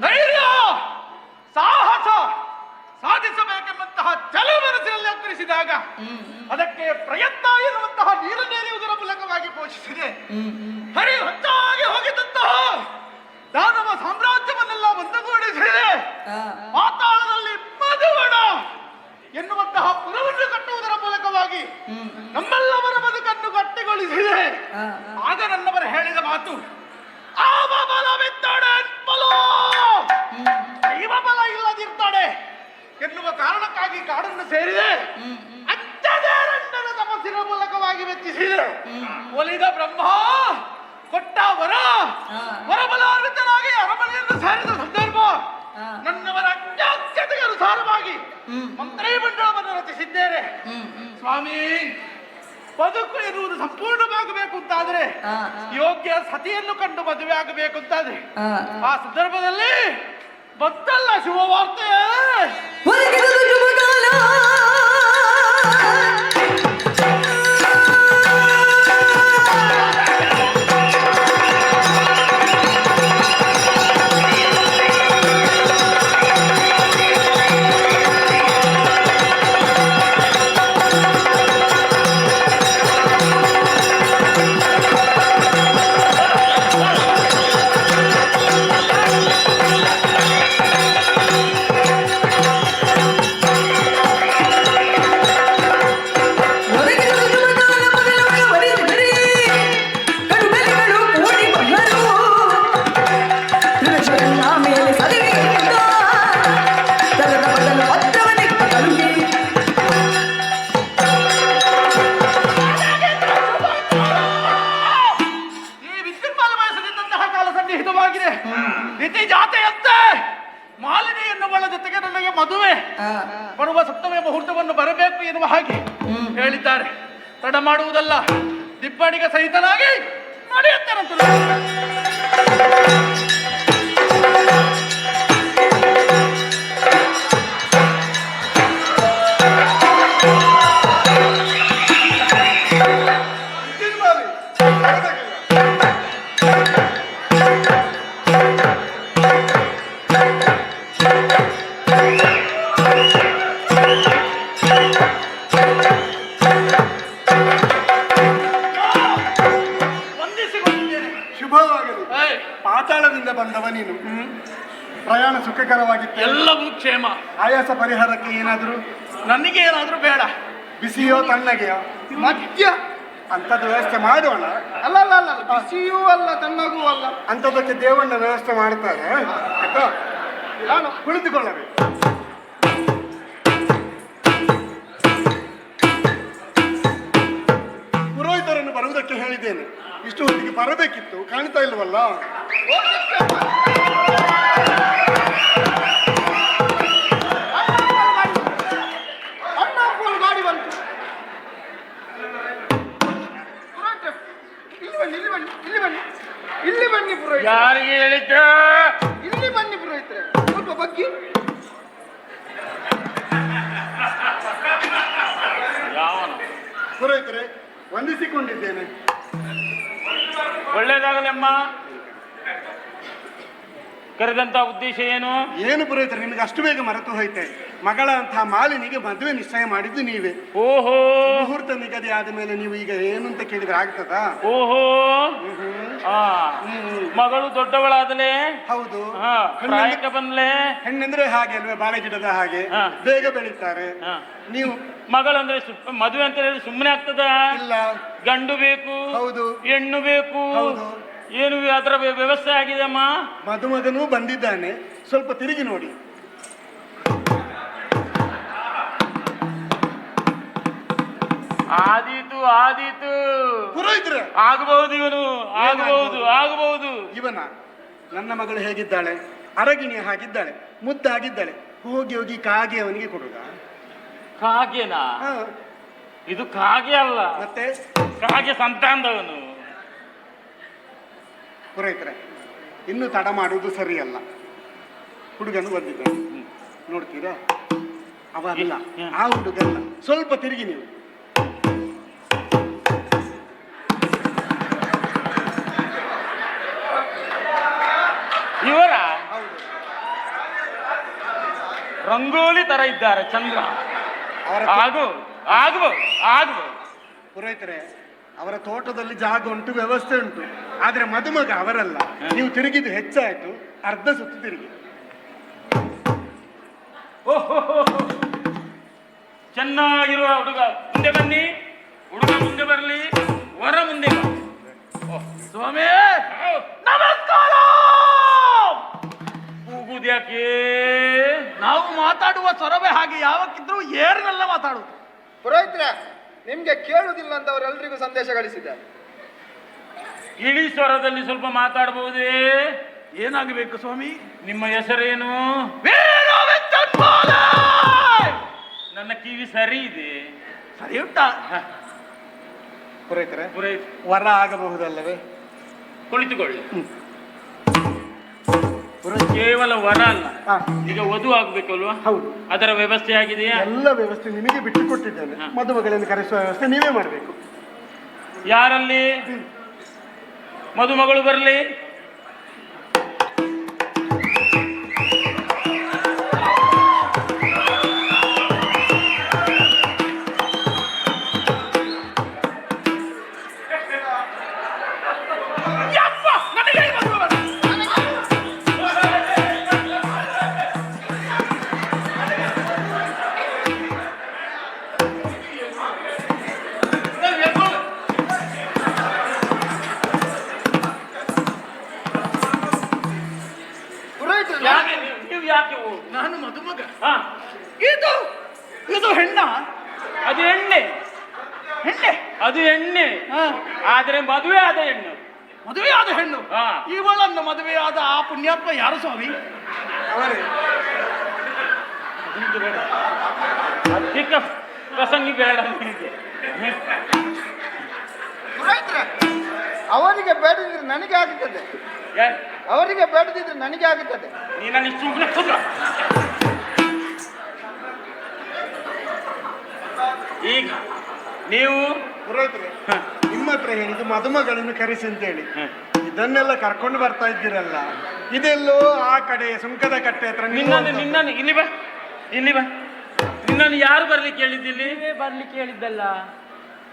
ಧೈರ್ಯ! ಸಾಹಸ ಸಾಧಿಸಬೇಕೆಂಬಂತಹ ಛಲ ಮನಸ್ಸಿನಲ್ಲಿ ಅಗ್ರಿಸಿದಾಗ ಅದಕ್ಕೆ ಪ್ರಯತ್ನ ಎನ್ನುವಂತಹ ನೀರನ್ನೇರಿಯುವುದರ ಮೂಲಕವಾಗಿ ಪೋಷಿಸಿದೆ. ಹರಿ ಹೊಚ್ಚಾಗಿ ಹೋಗಿದ್ದಂತಹ ದಾನವ ಸಾಮ್ರಾಜ್ಯವನ್ನೆಲ್ಲ ಒಂದುಗೂಡಿಸಿದೆ. ಪಾತಾಳದಲ್ಲಿ ಮದುವಣ ಎನ್ನುವಂತಹ ಪುರವನ್ನು ಕಟ್ಟುವುದರ ಮೂಲಕವಾಗಿ ನಮ್ಮೆಲ್ಲವರ ಬದುಕನ್ನು ಕಟ್ಟಿಗೊಳಿಸಿದೆ ಆಗ ನನ್ನವರು ಹೇಳಿದ ಮಾತು ಆ ಬಾಬಲ ದೈವ ಬಲ ಇಲ್ಲದಿರ್ತಾಳೆ ಎನ್ನುವ ಕಾರಣಕ್ಕಾಗಿ ಕಾಡನ್ನು ಸೇರಿದೆ. ಅಚ್ಚದೇ ರಂಡನ ತಪಸ್ಸಿನ ಮೂಲಕವಾಗಿ ಮೆಚ್ಚಿಸಿದೆ. ಒಲಿದ ಬ್ರಹ್ಮ ಕೊಟ್ಟ ವರ ವರಬಲಾನ್ವಿತನಾಗಿ ಅರಮನೆಯನ್ನು ಸೇರಿದ ಸಂದರ್ಭ ನನ್ನವರ ಅಜ್ಞಾತ್ಯತೆಗೆ ಅನುಸಾರವಾಗಿ ಮಂತ್ರಿ ಮಂಡಳವನ್ನು ರಚಿಸಿದ್ದೇನೆ. ಸ್ವಾಮಿ ಬದುಕು ಎನ್ನುವುದು ಸಂಪೂರ್ಣವಾಗಬೇಕು ಅಂತಾದ್ರೆ ಯೋಗ್ಯ ಸತಿಯನ್ನು ಕಂಡು ಮದುವೆ ಆಗಬೇಕು ಅಂತಾದ್ರೆ ಆ ಸಂದರ್ಭದಲ್ಲಿ ಬಂತಲ್ಲ ಶುಭವಾರ್ತೆ ಮಾಡುವುದಲ್ಲ. ದಿಬ್ಬಣಿಗೆ ಸಹಿತನಾಗಿ ಸುಖಕರವಾಗಿತ್ತು. ಎಲ್ಲವೂ ಕ್ಷೇಮ. ಆಯಾಸ ಪರಿಹಾರಕ್ಕೆ ಏನಾದರೂ? ನನಗೆ ಏನಾದರೂ ಬೇಡ. ಬಿಸಿಯೋ ತಣ್ಣಗೆಯೋ? ಮಧ್ಯ ಅಂಥದ್ದು ವ್ಯವಸ್ಥೆ ಮಾಡೋಣ. ಅಲ್ಲ ಅಲ್ಲ ಅಲ್ಲ ಬಿಸಿಯೂ ಅಲ್ಲ ತಣ್ಣಗೂ ಅಲ್ಲ. ಅಂಥದ್ದಕ್ಕೆ ದೇವಣ್ಣ ವ್ಯವಸ್ಥೆ ಮಾಡ್ತಾರೆ. ಆಯ್ತಾ? ನಾನು ಕುಳಿತುಕೊಳ್ಳಬೇಕು. ಪುರೋಹಿತರನ್ನು ಬರುವುದಕ್ಕೆ ಹೇಳಿದ್ದೇನೆ. ಇಷ್ಟು ಹೊತ್ತಿಗೆ ಬರಬೇಕಿತ್ತು. ಕಾಣ್ತಾ ಇಲ್ವಲ್ಲ? ವಂದಿಸಿಕೊಂಡಿದ್ದೇನೆ ಒಳ್ಳೇದಾಗಲಮ್ಮ. ಕರೆದಂತ ಉದ್ದೇಶ ಏನು? ಏನು ಪುರೋಹಿತರೆ ನಿಮಗೆ ಅಷ್ಟು ಬೇಗ ಮರೆತು ಹೋಯ್ತೆ. ಮಗಳ ಅಂತ ಮಾಲಿನಿಗೆ ಮದುವೆ ನಿಶ್ಚಯ ಮಾಡಿದ್ದು ನೀವೇ. ಓಹೋ. ಮುಹೂರ್ತ ನಿಗದಿ ಆದ ಮೇಲೆ ನೀವು ಈಗ ಏನು ಅಂತ ಕೇಳಿದ್ರೆ ಆಗ್ತದಾ? ಓಹೋ. ಮಗಳು ದೊಡ್ಡವಳಾದಲೆ? ಹೌದು. ಪ್ರಾಯಕ್ಕೆ ಬಂದ್ಲೆ? ಹೆಣ್ಣಂದ್ರೆ ಹಾಗೆ ಅಲ್ವೇ ಬಾಳೆ ಗಿಡದ ಹಾಗೆ. ಬೇಗ ಬೆಳೀತಾರೆ. ನೀವು ಮಗಳಂದ್ರೆ ಮದುವೆ ಅಂತ ಹೇಳಿ ಸುಮ್ಮನೆ ಆಗ್ತದ? ಇಲ್ಲ. ಗಂಡು ಬೇಕು ಹೌದು. ಹೆಣ್ಣು ಬೇಕು ಹೌದು. ಏನು ಅದರ ವ್ಯ- ವ್ಯವಸ್ಥೆ ಆಗಿದೆ ಅಮ್ಮ? ಮದುಮಗನೂ ಬಂದಿದ್ದಾನೆ. ಸ್ವಲ್ಪ ತಿರುಗಿ ನೋಡಿ. ಆದೀತು. ಆದಿತು ಪುರೋಹಿತರೆ ಆಗಬಹುದು ಇವನು ಆಗಬಹುದು ಆಗಬಹುದು. ಇವನ ನನ್ನ ಮಗಳು ಹೇಗಿದ್ದಾಳೆ? ಅರಗಿಣಿ ಹಾಗಿದ್ದಾಳೆ ಮುದ್ದಾಗಿದ್ದಾಳೆ. ಹೋಗಿ ಹೋಗಿ ಕಾಗೆ ಅವನಿಗೆ ಕೊಡುಗ ಕಾಗೆನಾ? ಇದು ಕಾಗೆ ಅಲ್ಲ. ಮತ್ತೆ? ಕಾಗೆ ಸಂತಾನದವನು. ಪುರೋಹಿತರೆ ಇನ್ನು ತಡ ಮಾಡುವುದು ಸರಿಯಲ್ಲ. ಹುಡುಗನು ಬಂದಿದ್ದಾನೆ. ನೋಡ್ತೀರಾ? ಅವ ಅಲ್ಲ. ಆ ಹುಡುಗ ಸ್ವಲ್ಪ ತಿರುಗಿ ನೀವು. ಇವರ ರಂಗೋಲಿ ತರ ಇದ್ದಾರೆ ಚಂದ್ರ. ಆಗು ಆಗು ಆಗು. ಪುರೋಹಿತರೆ ಅವರ ತೋಟದಲ್ಲಿ ಜಾಗ ಉಂಟು ವ್ಯವಸ್ಥೆ ಉಂಟು. ಆದ್ರೆ ಮದುಮಗ ಅವರಲ್ಲ. ನೀವು ತಿರುಗಿದ್ದು ಹೆಚ್ಚಾಯ್ತು ಅರ್ಧ ಸುತ್ತು ತಿರುಗಿ. ಓಹೋ ಚೆನ್ನಾಗಿರುವ ಹುಡುಗ. ಮುಂದೆ ಬನ್ನಿ. ಹುಡುಗ ಮುಂದೆ ಬರಲಿ. ವರ ಮುಂದೆ. ಸ್ವಾಮಿ! ನಮಸ್ಕಾರ! ಕೂಗುದ್ಯಾಕೆ ನಾವು ಮಾತಾಡುವ ಸ್ವರವೇ ಹಾಗೆ ಯಾವಕ್ಕಿದ್ರೂ ಏರ್ನೆಲ್ಲ ಮಾತಾಡುದು ಪುರೋಹಿತ್ರ ನಿಮ್ಗೆ ಕೇಳುವುದಿಲ್ಲ ಅಂತ ಅವರೆಲ್ಲರಿಗೂ ಸಂದೇಶ ಗಳಿಸಿದ್ದಾರೆ ಇಳಿ ಸ್ವರದಲ್ಲಿ ಸ್ವಲ್ಪ ಮಾತಾಡಬಹುದೇ? ಏನಾಗಬೇಕು ಸ್ವಾಮಿ? ನಿಮ್ಮ ಹೆಸರೇನು? ವೀರ ವಿದ್ಯುನ್ಮಾಲೆ! ನನ್ನ ಕಿವಿ ಸರಿ ಇದೆ. ಸರಿ ಉಂಟಾ. ಪುರೋಹಿತರೆ ಪುರೋಹಿತ್. ವರ ಆಗಬಹುದಲ್ಲವೇ? ಕುಳಿತುಕೊಳ್ಳಿ. ಕೇವಲ ವರ ಅಲ್ಲ. ಈಗ ವಧು ಆಗ್ಬೇಕಲ್ವಾ? ಹೌದು. ಅದರ ವ್ಯವಸ್ಥೆ ಆಗಿದೆಯಾ? ಎಲ್ಲ ವ್ಯವಸ್ಥೆ ನಿಮಗೆ ಬಿಟ್ಟು ಕೊಟ್ಟಿದ್ದೇನೆ. ಮದುಮಗಳನ್ನು ಕರೆಸುವ ವ್ಯವಸ್ಥೆ ನೀವೇ ಮಾಡಬೇಕು. ಯಾರಲ್ಲಿ? ಮದುಮಗಳು ಬರಲಿ? ಮದುಮಗ ಹಾ. ಇದು ಇದು ಹೆಣ್ಣ? ಅದು ಎಣ್ಣೆ. ಹೆಣ್ಣೆ? ಅದು ಎಣ್ಣೆ. ಹಾ. ಆದ್ರೆ ಮದುವೆ ಆದ ಹೆಣ್ಣು. ಮದುವೆ ಆದ ಹೆಣ್ಣು? ಹಾ. ಮದುವೆ ಆದ ಆ ಪುಣ್ಯಾತ್ಮ ಯಾರು ಸ್ವಾಮಿ? ಅವರೇ. ಪ್ರಸಂಗಿ ಬೇಡ ನಿಮಗೆ. ಪುರೋಹಿತ್ರೆ ಅವರಿಗೆ ಬೇಡದಿದ್ರೆ ನನಗೆ ಆಗುತ್ತದೆ. ಯಾ- ಅವರಿಗೆ ಬೇಡದಿದ್ರೆ ನನಗೆ ಆಗುತ್ತದೆ. ನೀನಲ್ಲಿ ಸುಮ್ಮನೆ ಕೂತ್ಕೋ. ಈಗ ನೀವು ಪುರೋಹಿತರೆ ನಿಮ್ಮ ಹತ್ರ ಹೇಳಿದ್ದು ಮದುಮಗಳನ್ನು ಕರೆಸಿ ಅಂತ ಹೇಳಿ ಹ. ಇದನ್ನೆಲ್ಲ ಕರ್ಕೊಂಡು ಬರ್ತಾ ಇದ್ದೀರಲ್ಲ ಇದೆಲ್ಲೋ ಆ ಕಡೆ ಸುಂಕದ ಕಟ್ಟೆ ಹತ್ರ ನಿನ್ನನ್ನು. ನಿನ್ನನ್ನು ಇಲ್ಲಿ ಬಾ ಇಲ್ಲಿ ಬಾ. ನಿನ್ನನ್ನು ಯಾರು ಬರ್ಲಿಕ್ಕೆ ಹೇಳಿದ್ದಿಲ್ಲಿ? ಬರ್ಲಿಕ್ಕೆ ಹೇಳಿದ್ದಲ್ಲ.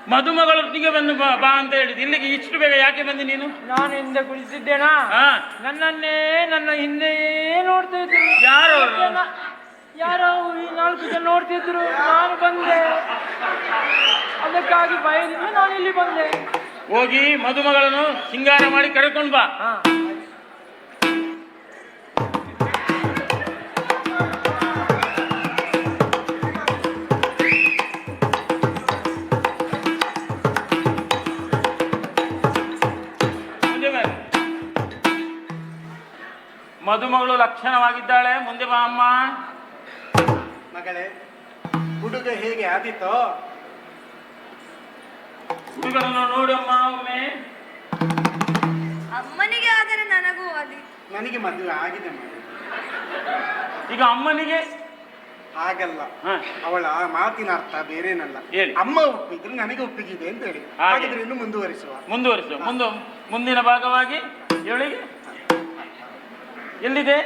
ಮದುಮಗಳೊಟ್ಟಿಗೆ ಬಂದು ಬಾ ಬಾ ಅಂತ ಹೇಳಿದ್ದು ಇಲ್ಲಿಗೆ ಇಷ್ಟು ಬೇಗ ಯಾಕೆ ಬಂದಿ ನೀನು? ನಾನು ಹಿಂದೆ ಕುಳಿಸಿದ್ದೇನಾ ಹಾ. ನನ್ನನ್ನೇ ನನ್ನ ಹಿಂದೆಯೇ ನೋಡ್ತಾ ಇದ್ರು. ಯಾರು ಅವ್ರು? ಯಾರೋ ಈ ನಾಲ್ಕು ಜನ ನೋಡ್ತಿದ್ರು ನಾನು ಬಂದೆ. ಅದಕ್ಕಾಗಿ ಭಯದಿಂದ ನಾನು ಇಲ್ಲಿ ಬಂದೆ. ಹೋಗಿ ಮದುಮಗಳನ್ನು ಸಿಂಗಾರ ಮಾಡಿ ಕರ್ಕೊಂಡು ಬಾ. ಹಾ. ಮದುಮಗಳು ಲಕ್ಷಣವಾಗಿದ್ದಾಳೆ. ಮುಂದೆ ಬಾ ಅಮ್ಮ. ಮಗಳೇ ಹುಡುಗ ಹೇಗೆ ಆದಿತೋ? ಹುಡುಗರನ್ನು ನೋಡಮ್ಮ ಅಮ್ಮ ಒಮ್ಮೆ. ಅಮ್ಮನಿಗೆ ಆದರೆ ನನಗೂ ಆದಿ ನನಗೆ ಮದುವೆ ಆಗಿದೆ ಈಗ ಅಮ್ಮನಿಗೆ ಹಾಗಲ್ಲ. ಹ. ಅವಳ ಆ ಮಾತಿನ ಅರ್ಥ ಬೇರೇನಲ್ಲ. ಹೇಳಿ. ಅಮ್ಮ ಒಪ್ಪಿದ್ರೆ ನನಗೆ ಒಪ್ಪಿಗಿದೆ ಅಂತ ಹೇಳಿ. ಹಾಗೆ. ಹಾಗಿದ್ರೆ ಇನ್ನು ಮುಂದುವರಿಸುವ. ಮುಂದುವರಿಸು ಮುಂದೆ ಮುಂದಿನ ಭಾಗವಾಗಿ ಹೇಳಿ. ಎಲ್ಲಿದೆ?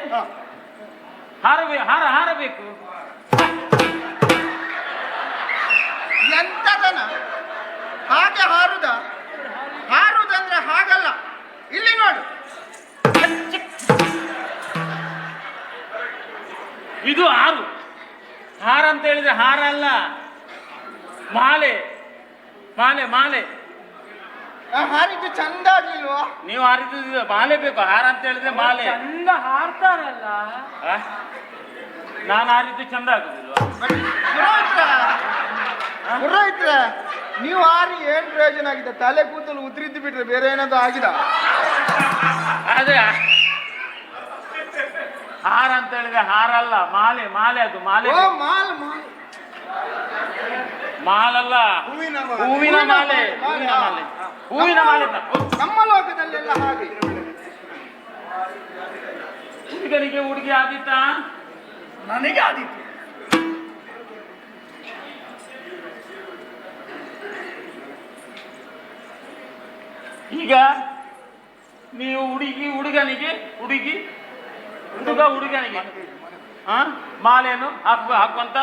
ಹಾರಬೇಕು ಹಾರ ಹಾರಬೇಕು. ಎಂತದನ ಹಾಗೆ ಹಾರುದ? ಹಾರುದಂದ್ರೆ ಹಾಗಲ್ಲ. ಇಲ್ಲಿ ನೋಡು. ಇದು ಹಾರು. ಹಾರ ಅಂತ ಹೇಳಿದ್ರೆ ಹಾರ ಅಲ್ಲ. ಮಾಲೆ. ಮಾಲೆ ಮಾಲೆ. ಹಾರಿದ್ದು ಚಂದ ಆಗ್ಲಿಲ್ವಾ? ನೀವು ಹಾರಿದ್ದು ಮಾಲೆ ಬೇಕು ಹಾರ ಅಂತ ಹೇಳಿದ್ರೆ ಮಾಲೆ. ಚಂದ ಹಾರ್ತಾರಲ್ಲ? ನಾನು ಹಾರಿದ್ದು ಚಂದ ಆಗುದಿಲ್ವಾ? ಪುರೋಹಿತ್ರ ನೀವು ಹಾರಿ ಏನ್ ಪ್ರಯೋಜನ ಆಗಿದೆ? ತಲೆ ಕೂತಲು ಉದ್ರಿದ್ದು ಬಿಟ್ರೆ ಬೇರೆ ಏನಾದ್ರು ಆಗಿದ? ಅದೇ. ಹಾರ ಅಂತ ಹೇಳಿದ್ರೆ ಹಾರ ಅಲ್ಲ ಮಾಲೆ ಮಾಲೆ ಅದು ಮಾಲೆ ಓ ಮಾಲ್ ಮಾಲ್. ಮಾಲಲ್ಲ. ಹೂವಿನ ಮಾಲೆ. ಹೂವಿನ ಮಾಲೆ. ಹೂವಿನ ಮಾಲೆ ನಮ್ಮ ಲೋಕದಲ್ಲೆಲ್ಲ ಹಾಗೆ. ಹುಡುಗನಿಗೆ ಹುಡುಗಿ ಆದಿತ್ತಾ? ನನಗೆ ಆದಿತ್ತು. ಈಗ ನೀವು ಹುಡುಗಿ ಹುಡುಗನಿಗೆ ಹುಡುಗಿ ಹುಡುಗ ಹುಡುಗನಿಗೆ ಆ ಮಾಲೆಯನ್ನು ಹಾಕುವ ಹಾಕುವಂತ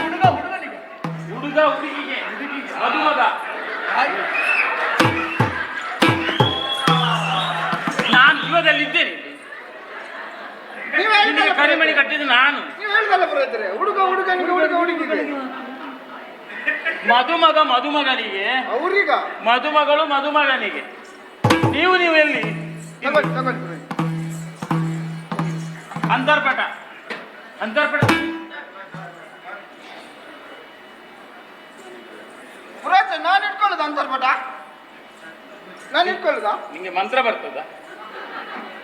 ಹುಡುಗ ಹುಡುಗನಿಗೆ. ಹುಡುಗ ಹುಡುಗಿಗೆ. ಮದುಮಗ. ಆಯ್ತು. ಜೀವದಲ್ಲಿ ಇದ್ದೇನೆ ನೀವು ನಿನಗೆ ಕರಿಮಣಿ ಕಟ್ಟಿದ್ದು ನಾನು. ನೀವು ಪುರೋಹಿತರೆ. ಹುಡುಗ ಹುಡುಗನಿಗೆ ಹುಡುಗ ಹುಡುಗಿಗೆ. ಮದುಮಗ ಮದುಮಗನಿಗೆ. ಅವ್ರೀಗ. ಮದುಮಗಳು ಮದುಮಗನಿಗೆ. ನೀವು ನೀವು ಎಲ್ಲಿ? ತಗೊಳ್ಳಿ ತಗೊಳ್ಳಿ ಪುರೋಹಿತ ಅಂತರ್ಪಟ ಅಂತರ್ಪಟ ಪುರೋಹಿತ ನಾನು ಇಟ್ಕೊಳ್ಳೋದ ಅಂತರ್ಪಟ ನಾನು ಇಟ್ಕೊಳ್ಳೋದ? ನಿಂಗೆ ಮಂತ್ರ ಬರ್ತದ?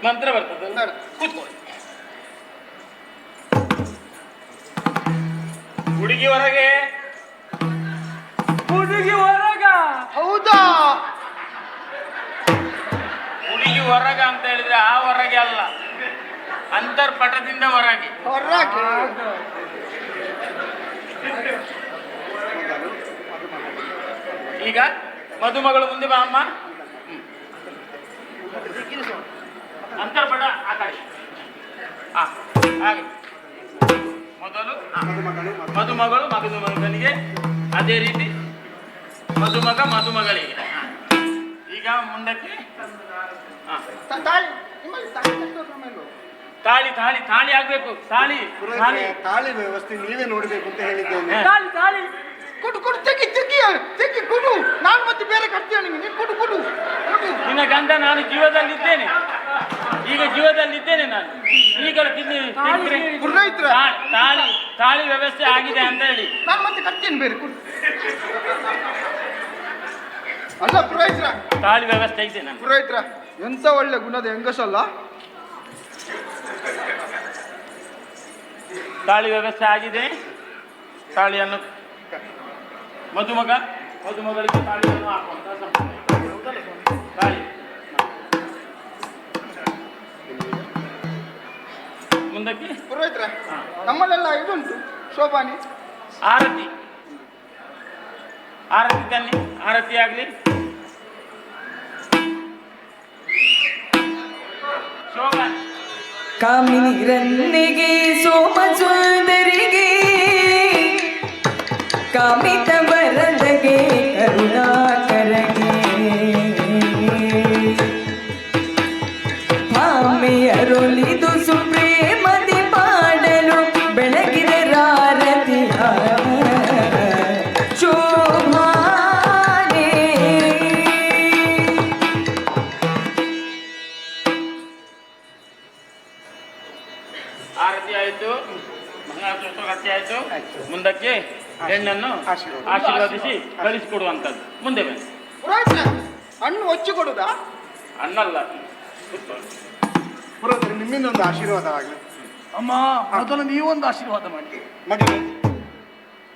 ಮಂತ್ರ ಬರ್ತದೆ. ಕೂತ್ಕೊಳ್ಳಿ. ಹುಡುಗಿ ಹೊರಗೆ. ಹುಡುಗಿ ಹೊರಗ. ಹೌದಾ? ಹುಡುಗಿ ಹೊರಗ ಅಂತ ಹೇಳಿದ್ರೆ ಆ ಹೊರಗೆ ಅಲ್ಲ. ಅಂತರ್ಪಟದಿಂದ ಹೊರಗೆ. ಹೊರಗೆ? ಈಗ ಮದುಮಗಳು ಮುಂದೆ ಬಾ ಅಮ್ಮ ಆಕಾಶ ಆ ಕಡೆ ಹಾಗೆ. ಮೊದಲು ಮದುಮಗಳು ಮಗದು ಮಗನಿಗೆ ಅದೇ ರೀತಿ ಮದುಮಗ ಮದುಮಗಳಿಗೆ. ಈಗ ಮುಂದಕ್ಕೆ ಹ. ತಾಳಿ ತಾಳಿ? ತಾಳಿ ತಾಳಿ ತಾಳಿ ಆಗ್ಬೇಕು ತಾಳಿ. ತಾಳಿ ತಾಳಿ ವ್ಯವಸ್ಥೆ ನೀವೇ ನೋಡಬೇಕು ಅಂತ ಹೇಳಿದ್ದೇನೆ. ತಾಳಿ ತಾಳಿ. ಕೊಡು ಕೊಡು ತೆಗಿ ತೆಗಿ ತೆಗಿ ಕೊಡು. ನಾನು ಮತ್ತೆ ಬೇರೆ ಕಟ್ತೀನಿ ನಿಮಗೆ ನೀನು ಕೊಡು ಕೊಡು. ನಿನ್ನ ಗಂಡ ನಾನು ಜೀವದಲ್ಲಿ ಜೀವದಲ್ಲಿದ್ದೇನೆ ಈಗ ಜೀವದಲ್ಲಿದ್ದೇನೆ ನಾನು. ಈಗ ತಿನ್ನಿ ತೆಗ್ದ್ರೆ ಪುರೋಹಿತ್ರ. ತಾ- ತಾಳಿ ತಾಳಿ ವ್ಯವಸ್ಥೆ ಆಗಿದೆ ಅಂತ ಹೇಳಿ ನಾನು ಮತ್ತೆ ಕಟ್ತೇನೆ ಬೇರೆ ಅಲ್ಲ ಪುರೋಹಿತ್ರ. ತಾಳಿ ವ್ಯವಸ್ಥೆ ಇದೆ ನಾನು ಪುರೋಹಿತ್ರ ಎಂತ ಒಳ್ಳೆ ಗುಣದ ಹೆಂಗಸಲ್ಲ? ತಾಳಿ ವ್ಯವಸ್ಥೆ ಆಗಿದೆ. ತಾಳಿಯನ್ನು ಮದುಮಗ ಮದುಮಗಳಿಗೆ ತಾಳಿಯನ್ನು ಹಾಕುವಂತ ನಮ್ಮಲ್ಲೆಲ್ಲ ಇದುಂಟು. ಶೋಭಾನಿ. ಆರತಿ. ಆರತಿ ತನ್ನಿ. ಆರತಿ ಆಗಲಿ. ಶೋಭಾ ಕಾಮಿನಿರನ್ನಿಗೆ ಸೋಮ ಸುಂದರಿಗೆ ಕಾಮಿತ ವರದಗೆ ಕರುಣಾಕರಗೆ ಭಾಮೆಯರೊಲಿದು ಸುಪ್ರೇಮದಿ ಹೆಣ್ಣನ್ನು ಆಶೀರ್ವಾದ. ಆಶೀರ್ವದಿಸಿ ಕಳಿಸಿಕೊಡುವಂಥದ್ದು. ಮುಂದೆ ಬನ್ನಿ. ಪುರೋಹಿತ್ರ ಹಣ್ಣು ಹೊಚ್ಚಿ ಕೊಡುದಾ ಹಣ್ಣಲ್ಲ. ಪುರೋಹಿತರೆ ನಿಮ್ಮಿಂದ ಒಂದು ಆಶೀರ್ವಾದವಾಗಲಿ ಅಮ್ಮ ಮೊದಲು ನೀವೊಂದು ಆಶೀರ್ವಾದ ಮಾಡಿ. ಮದುವೆ.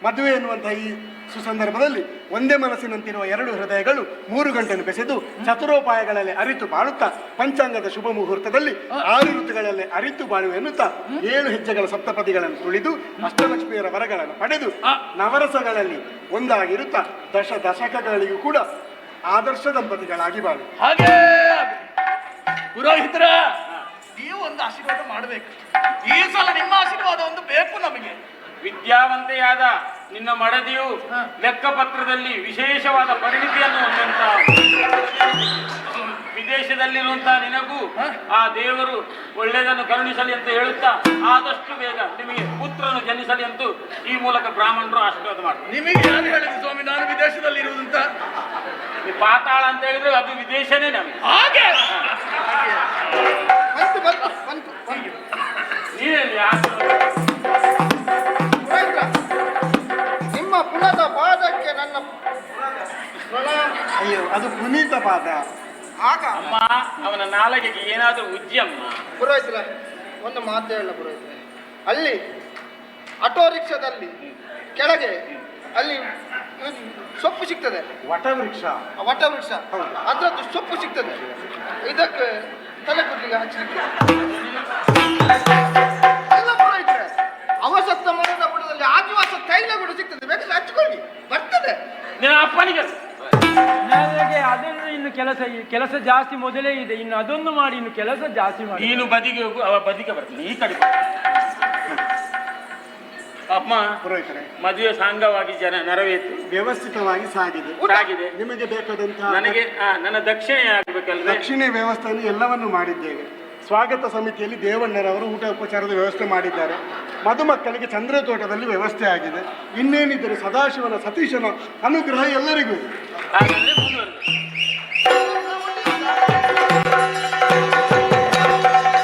ಮದುವೆ ಎನ್ನುವಂತಹ ಈ ಸುಸಂದರ್ಭದಲ್ಲಿ ಒಂದೇ ಮನಸ್ಸಿನಂತಿರುವ ಎರಡು ಹೃದಯಗಳು ಮೂರು ಗಂಟೆಯನ್ನು ಬೆಸೆದು ಚತುರೋಪಾಯಗಳಲ್ಲಿ ಅರಿತು ಬಾಳುತ್ತಾ ಪಂಚಾಂಗದ ಶುಭ ಮುಹೂರ್ತದಲ್ಲಿ ಆರು ಋತುಗಳಲ್ಲಿ ಅರಿತು ಬಾಳುವ ಎನ್ನುತ್ತಾ ಏಳು ಹೆಜ್ಜೆಗಳ ಸಪ್ತಪದಿಗಳನ್ನು ತುಳಿದು ಅಷ್ಟಲಕ್ಷ್ಮಿಯರ ವರಗಳನ್ನು ಪಡೆದು ನವರಸಗಳಲ್ಲಿ ಒಂದಾಗಿರುತ್ತಾ ದಶ ದಶಕಗಳಿಗೂ ಕೂಡ ಆದರ್ಶ ದಂಪತಿಗಳಾಗಿ ಬಾಳು. ಹಾಗೆ ಪುರೋಹಿತರ, ನೀವು ಒಂದು ಆಶೀರ್ವಾದ ಮಾಡಬೇಕು. ಈ ಸಲ ನಿಮ್ಮ ಆಶೀರ್ವಾದ ಒಂದು ಬೇಕು ನಮಗೆ. ವಿದ್ಯಾವಂತೆಯಾದ ನಿನ್ನ ಮಡದಿಯು ಲೆಕ್ಕಪತ್ರದಲ್ಲಿ ವಿಶೇಷವಾದ ಪರಿಣಿತಿಯನ್ನು ಹೊಂದಂತ ವಿದೇಶದಲ್ಲಿರುವಂತಹ ನಿನಗೂ ಆ ದೇವರು ಒಳ್ಳೆಯದನ್ನು ಕರುಣಿಸಲಿ ಅಂತ ಹೇಳುತ್ತಾ ಆದಷ್ಟು ಬೇಗ ನಿಮಗೆ ಪುತ್ರನು ಜನಿಸಲಿ ಅಂತೂ ಈ ಮೂಲಕ ಬ್ರಾಹ್ಮಣರು ಆಶೀರ್ವಾದ ಮಾಡ್ತಾರೆ. ನಿಮಗೆ ನಾನು ಹೇಳಿದ್ರು ಸ್ವಾಮಿ? ನಾನು ವಿದೇಶದಲ್ಲಿ ಇರುವುದಂತ? ಪಾತಾಳ ಅಂತ ಹೇಳಿದ್ರೆ ಅದು ವಿದೇಶನೇ ನಮಗೆ. ಹಾಗೆ? ಬಂತು ಅಯ್ಯೋ ಅದು ಪುನೀತ ಪಾದ. ಆಗ ಅಮ್ಮ ಅವನ ನಾಲಗೆಗೆ ಏನಾದರೂ ಉಜ್ಜಿ ಅಮ್ಮ. ಪುರೋಹಿತ್ರ ಒಂದು ಮಾತು ಹೇಳ ಪುರೋಹಿತ್ರ. ಅಲ್ಲಿ ಆಟೋ ರಿಕ್ಷಾದಲ್ಲಿ ಕೆಳಗೆ ಅಲ್ಲಿ ಸೊಪ್ಪು ಸಿಗ್ತದೆ. ವಟ ವೃಕ್ಷ ವಟ ವೃಕ್ಷ ಅದರದ್ದು ಸೊಪ್ಪು ಸಿಗ್ತದೆ. ಇದಕ್ಕೆ ತಲೆ ಕೂದಲಿಗೆ ಹಚ್ಚಲಿಕ್ಕೆ ಎಲ್ಲ ಪುರೋಹಿತ್ರೆ ಅವಸತ್ತ ಮರದ ಬುಡದಲ್ಲಿ ಆದಿವಾಸ ತೈಲ ಕೂಡ ಸಿಗ್ತದೆ. ಬೇಕಾದ್ರೆ ಹಚ್ಕೊಳ್ಳಿ. ಬರ್ತದೆ. ನಿನ್ನ ಅಪ್ಪನಿಗೆ ನನಗೆ ಅದನ್ನು ಇನ್ನು ಕೆಲಸ ಕೆಲಸ ಜಾಸ್ತಿ ಮೊದಲೇ ಇದೆ. ಇನ್ನು ಅದೊಂದು ಮಾಡಿ ಇನ್ನು ಕೆಲಸ ಜಾಸ್ತಿ ಮಾಡಿ. ನೀನು ಬದಿಗೆ ಹೋಗು ಅವ ಬದಿಗೆ ಬರ್ತೀನಿ ಈ ಕಡೆ ಬಾ. ಅಮ್ಮ ಪುರೋಹಿತರೆ ಮದುವೆ ಸಾಂಗವಾಗಿ ಜನ ನೆರವೇತು ವ್ಯವಸ್ಥಿತವಾಗಿ ಸಾಗಿದೆ. ಆಗಿದೆ. ನಿಮಗೆ ಬೇಕಾದಂತಹ ನನಗೆ ಆ, ನನ್ನ ದಕ್ಷಿಣೆ ಆಗ್ಬೇಕಲ್ವೇ? ದಕ್ಷಿಣ ವ್ಯವಸ್ಥೆಯನ್ನು ಎಲ್ಲವನ್ನು ಮಾಡಿದ್ದೇವೆ. ಸ್ವಾಗತ ಸಮಿತಿಯಲ್ಲಿ ದೇವಣ್ಣರವರು ಊಟ ಉಪಚಾರದ ವ್ಯವಸ್ಥೆ ಮಾಡಿದ್ದಾರೆ. ಮಧುಮಕ್ಕಳಿಗೆ ಚಂದ್ರ ತೋಟದಲ್ಲಿ ವ್ಯವಸ್ಥೆ ಆಗಿದೆ. ಇನ್ನೇನಿದ್ದರೆ ಸದಾಶಿವನ, ಸತೀಶನ ಅನುಗ್ರಹ ಎಲ್ಲರಿಗೂ.